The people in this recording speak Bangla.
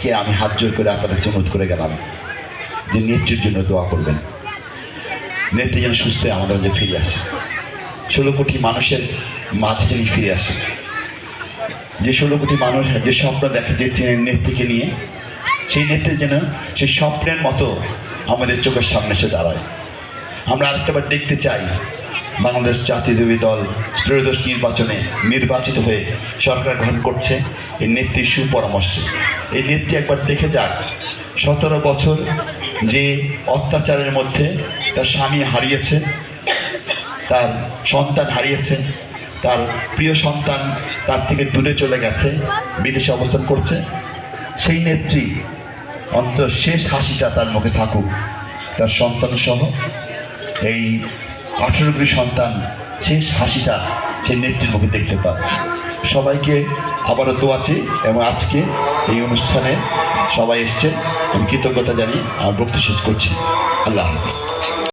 আজকে আমি হাত জোর করে আপনাদের কাছে অনুরোধ করে গেলাম। যে নেত্রীর জন্য দোয়া করবেন। নেত্রী যেন সুস্থ হয়ে আমাদের মাঝে ফিরে আসে। ষোলো কোটি মানুষের মাঝে যিনি ফিরে আসে। যে ষোলো কোটি মানুষ, যে স্বপ্ন দেখে যে নেত্রীকে নিয়ে, সেই নেত্রী যেন সেই স্বপ্নের মতো আমাদের চোখের সামনে এসে দাঁড়ায়। আমরা আরেকটাবার দেখতে চাই। বাংলাদেশ জাতীয়দেবী দল ত্রয়োদশ নির্বাচনে নির্বাচিত হয়ে সরকার গ্রহণ করছে এই নেত্রীর সুপরামর্শে। এই নেত্রী একবার দেখে যাক, সতেরো বছর যে অত্যাচারের মধ্যে তার স্বামী হারিয়েছে, তার সন্তান হারিয়েছে, তার প্রিয় সন্তান তার থেকে দূরে চলে গেছে, বিদেশে অবস্থান করছে, সেই নেত্রী অন্তর শেষ হাসিটা তার মুখে থাকুক। তার সন্তান সহ এই আঠেরো কুড়ি সন্তান, শেষ হাসিটা সেই নেত্রীর মুখে দেখতে পাবে সবাইকে আবারও দোয়াচ্ছি এবং আজকে এই অনুষ্ঠানে সবাই এসছেন। আমি কৃতজ্ঞতা জানিয়ে আর বক্তব্য শেষ করছি। আল্লাহ হাফিজ।